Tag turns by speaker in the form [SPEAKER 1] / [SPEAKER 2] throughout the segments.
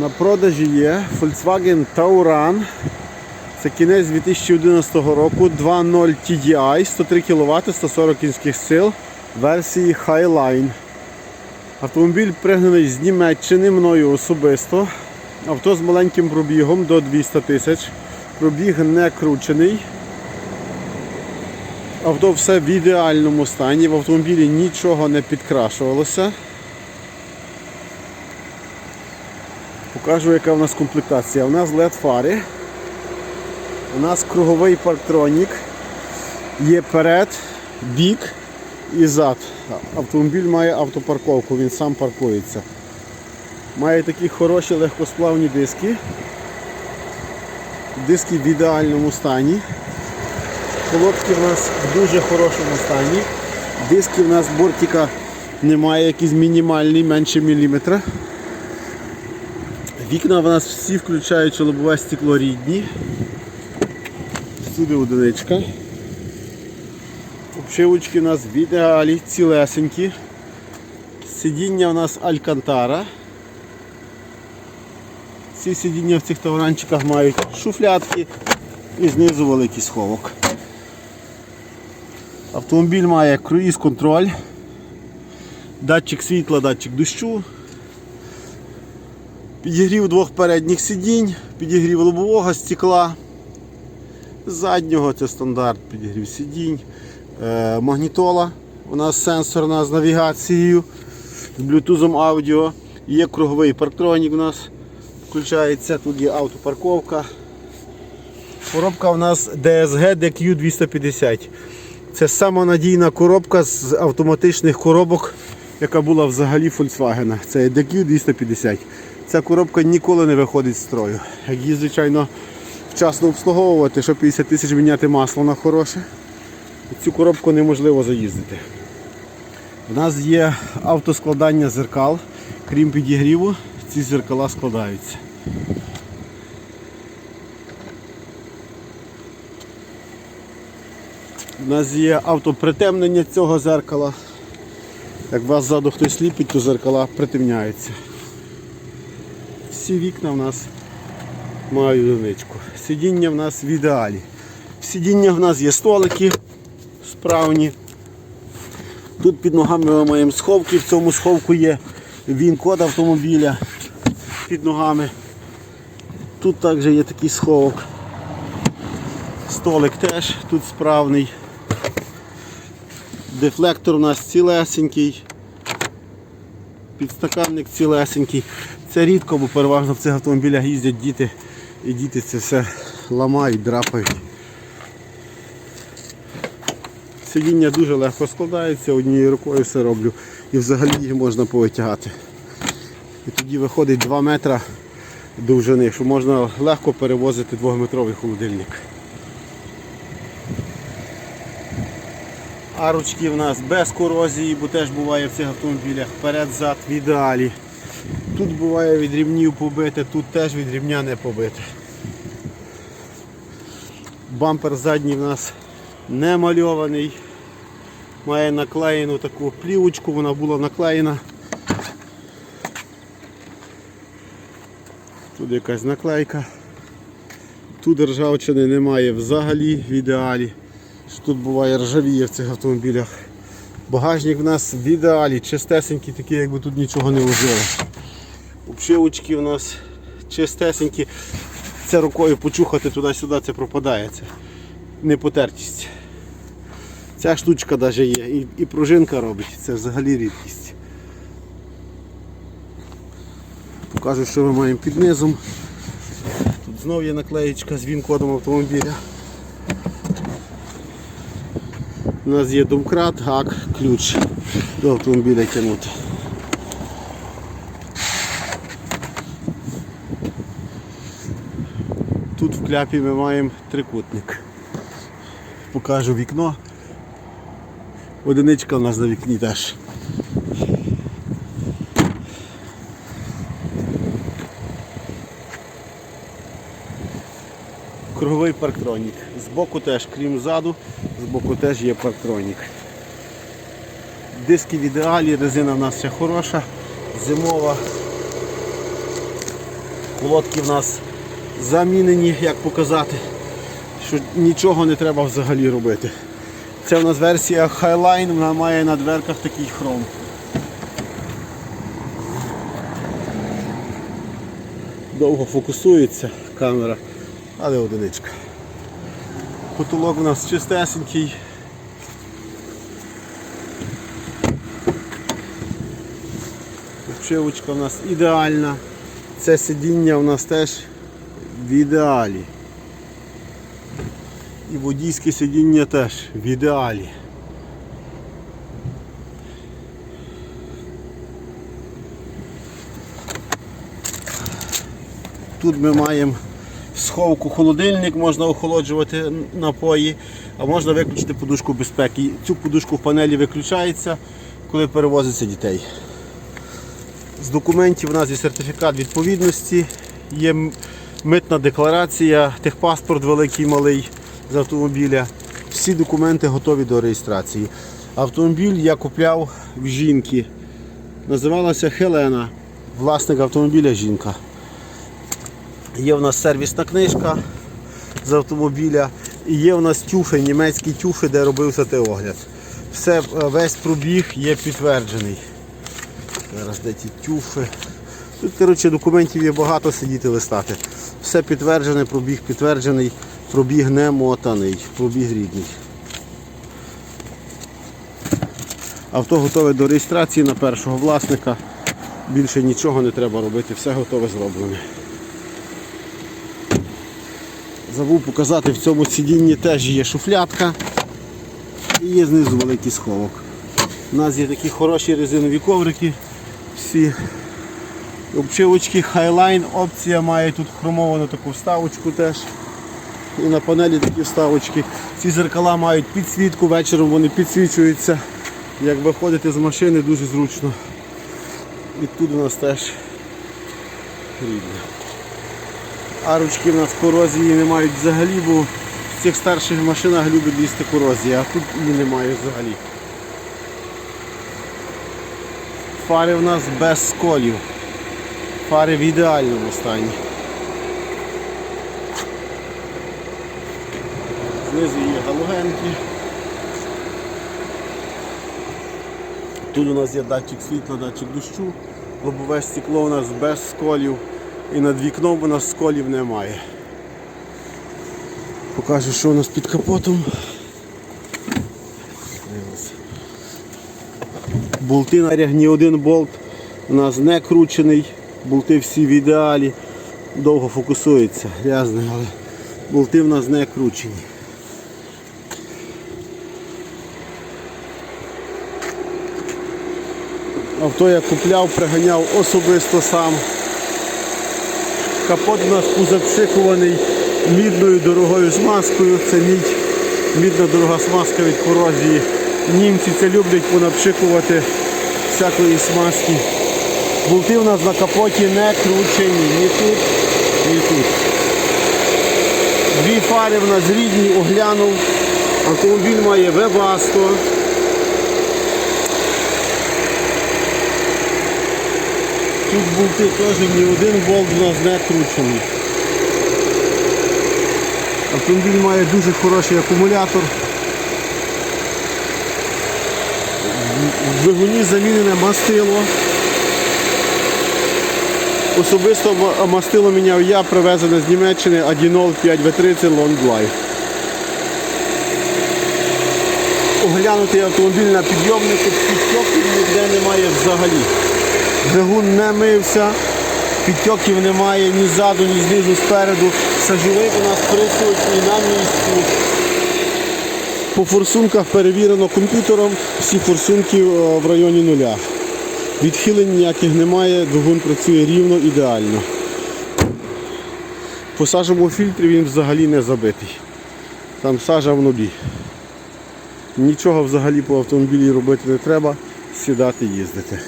[SPEAKER 1] На продажі є Volkswagen Tauran. Це кінець 2011 року 2.0 TDI, 103 кВт, 140 кінських сил версії Highline. Автомобіль пригнаний з Німеччини мною особисто. Авто з маленьким пробігом до 200 тисяч. Пробіг не кручений. Авто все в ідеальному стані. В автомобілі нічого не підкрашувалося. Покажу, яка в нас комплектація. У нас LED фари. У нас круговий парктронік. Є перед, бік і зад. Автомобіль має автопарковку, він сам паркується. Має такі хороші легкосплавні диски. Диски в ідеальному стані. Колодки в нас в дуже хорошому стані. Диски в нас бортика немає, якийсь мінімальний, менше міліметра. Вікна в нас всі включаючи лобове стекло рідні. Сюди одиничка. Обшивочки у нас в ідеалі, цілесенькі. Сидіння у нас Алькантара. Ці сидіння в цих тавранчиках мають шуфлятки і знизу великий сховок. Автомобіль має круїз контроль, датчик світла, датчик дощу, підігрів двох передніх сидінь, підігрів лобового стекла. Заднього це стандарт підігрів сидінь, е, магнітола. У нас сенсорна з навігацією, з блютузом аудіо. Є круговий парктронік у нас включається, тут є автопарковка. Коробка у нас DSG DQ250. Це сама надійна коробка з автоматичних коробок, яка була взагалі Volkswagen. Це DQ250. Ця коробка ніколи не виходить з строю. Як її, звичайно, вчасно обслуговувати, щоб 50 тисяч міняти масло на хороше. Цю коробку неможливо заїздити. У нас є автоскладання зеркал, крім підігріву, ці зеркала складаються. У нас є автопритемнення цього зеркала. Як вас ззаду хтось ліпить, то зеркала притемняються. Всі вікна в нас мають одиничку. Сидіння в нас в ідеалі. Сидіння в нас є столики справні. Тут під ногами ми маємо сховки, в цьому сховку є він-код автомобіля під ногами. Тут також є такий сховок. Столик теж тут справний. Дефлектор у нас цілесенький. Підстаканник цілесенький. Це рідко, бо переважно в цих автомобілях їздять діти і діти це все ламають, драпають. Сидіння дуже легко складається, однією рукою все роблю і взагалі їх можна повитягати. І тоді виходить 2 метра довжини, що можна легко перевозити 2-метровий холодильник. Арочки в нас без корозії, бо теж буває в цих автомобілях вперед-зад в ідеалі. Тут буває від рівнів побите, тут теж від рівня не побите. Бампер задній в нас не мальований. Має наклеєну таку плівочку, вона була наклеєна. Тут якась наклейка. Тут ржавчини немає взагалі в ідеалі. Тут буває ржавіє в цих автомобілях. Багажник в нас в ідеалі, чистесенький, такий, якби тут нічого не ложили. Обшивочки в нас чистесенькі. Це рукою почухати туди-сюди, це пропадає. Це не потертість. Ця штучка навіть є. І, і пружинка робить. Це взагалі рідкість. Покажу, що ми маємо під низом. Тут знову є наклеєчка з він-кодом автомобіля. У нас є домкрат, гак, ключ до автомобіля тягнути. Кляпі ми маємо трикутник. Покажу вікно. Одиничка у нас на вікні теж. Круговий парктронік. Збоку теж, крім ззаду, збоку теж є парктронік. Диски в ідеалі, резина в нас ще хороша, зимова. Колодки в нас замінені, як показати, що нічого не треба взагалі робити. Це в нас версія Highline, вона має на дверках такий хром. Довго фокусується камера, але одиничка. Потолок у нас чистесенький. Обшивочка у нас ідеальна. Це сидіння у нас теж в ідеалі. І водійське сидіння теж в ідеалі. Тут ми маємо сховку холодильник, можна охолоджувати напої, а можна виключити подушку безпеки. Цю подушку в панелі виключається, коли перевозиться дітей. З документів у нас є сертифікат відповідності, є митна декларація, техпаспорт великий малий з автомобіля. Всі документи готові до реєстрації. Автомобіль я купляв в жінки. Називалася Хелена. Власник автомобіля жінка. Є в нас сервісна книжка з автомобіля. І є в нас тюфи, німецькі тюфи, де робився той огляд. Все, е, весь пробіг є підтверджений. Зараз де ті тюфи. Тут, коротше, документів є багато сидіти листати. Все підтверджене, пробіг підтверджений, пробіг не мотаний, пробіг рідний. Авто готове до реєстрації на першого власника. Більше нічого не треба робити, все готове зроблене. Забув показати, в цьому сидінні теж є шуфлятка і є знизу великий сховок. У нас є такі хороші резинові коврики. Всі обшивочки Highline опція має тут хромовану таку вставочку теж. І на панелі такі вставочки. Ці зеркала мають підсвітку, вечором вони підсвічуються. Як виходити з машини дуже зручно. І тут у нас теж рідне. Арочки в нас корозії не мають взагалі, бо в цих старших машинах любить лізти корозія, а тут її немає взагалі. Фари в нас без сколів. Фари в ідеальному стані. Знизу є галогенки. Тут у нас є датчик світла, датчик дощу. Лобове стекло у нас без сколів. І над вікном у нас сколів немає. Покажу, що у нас під капотом. Болти на ні один болт у нас не кручений, болти всі в ідеалі, довго фокусується, грязний, але болти в нас не кручені. Авто я купляв, приганяв особисто сам. Капот у нас позапшикуваний мідною дорогою смазкою. Це мідь, мідна дорога смазка від корозії. Німці це люблять понапшикувати всякої смазки. Болти у нас на капоті не кручені ні тут, ні тут. Дві фари в нас рідні, оглянув. Автомобіль має Webasto. Тут болти теж ні один болт у нас не кручений. Автомобіль має дуже хороший акумулятор. В двигуні замінене мастило. Особисто мастило міняв я, привезене з Німеччини 1.0 5V30 Long Life. Оглянутий автомобіль на підйомнику, підтьоків ніде немає взагалі. Двигун не мився, підтьоків немає ні ззаду, ні знизу, спереду. Сажовик у нас присутній на місці. По форсунках перевірено комп'ютером, всі форсунки е, в районі нуля. Відхилень ніяких немає, двигун працює рівно, ідеально. По сажовому фільтрі він взагалі не забитий. Там сажа в нобі. Нічого взагалі по автомобілі робити не треба, сідати їздити.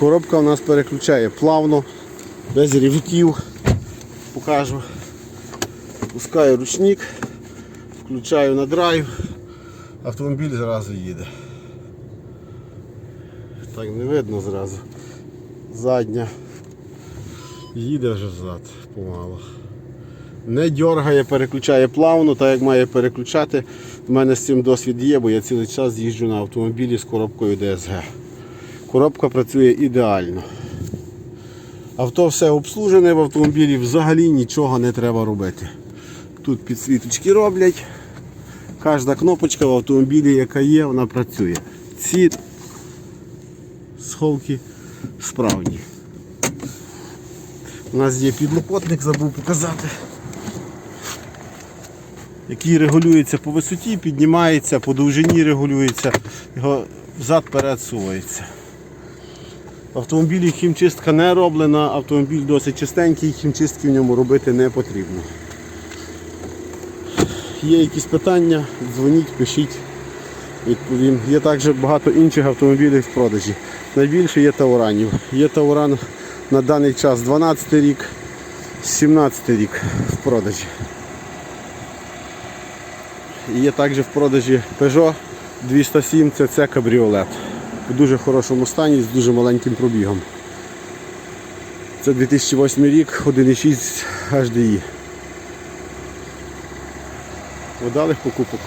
[SPEAKER 1] Коробка у нас переключає плавно, без рівків. Покажу. Пускаю ручник, включаю на драйв, автомобіль зразу їде. Так не видно зразу. Задня. Їде вже взад помало. Не дергає, переключає плавно, так як має переключати. У мене з цим досвід є, бо я цілий час їжджу на автомобілі з коробкою DSG. Коробка працює ідеально. Авто все обслужене в автомобілі, взагалі нічого не треба робити. Тут підсвіточки роблять. Кожна кнопочка в автомобілі, яка є, вона працює. Ці сховки справні. У нас є підлокотник, забув показати, який регулюється по висоті, піднімається, по довжині регулюється, його взад-перед сувається. В автомобілі хімчистка не роблена, автомобіль досить чистенький, хімчистки в ньому робити не потрібно. Є якісь питання, дзвоніть, пишіть, відповім. Є також багато інших автомобілів в продажі. Найбільше є Тауранів. Є Тауран на даний час 12 рік, 17 рік в продажі. Є також в продажі Peugeot 207 CC кабріолет. У дуже хорошому стані з дуже маленьким пробігом. Це 2008 рік, 1,6 HDI. Удалих покупок.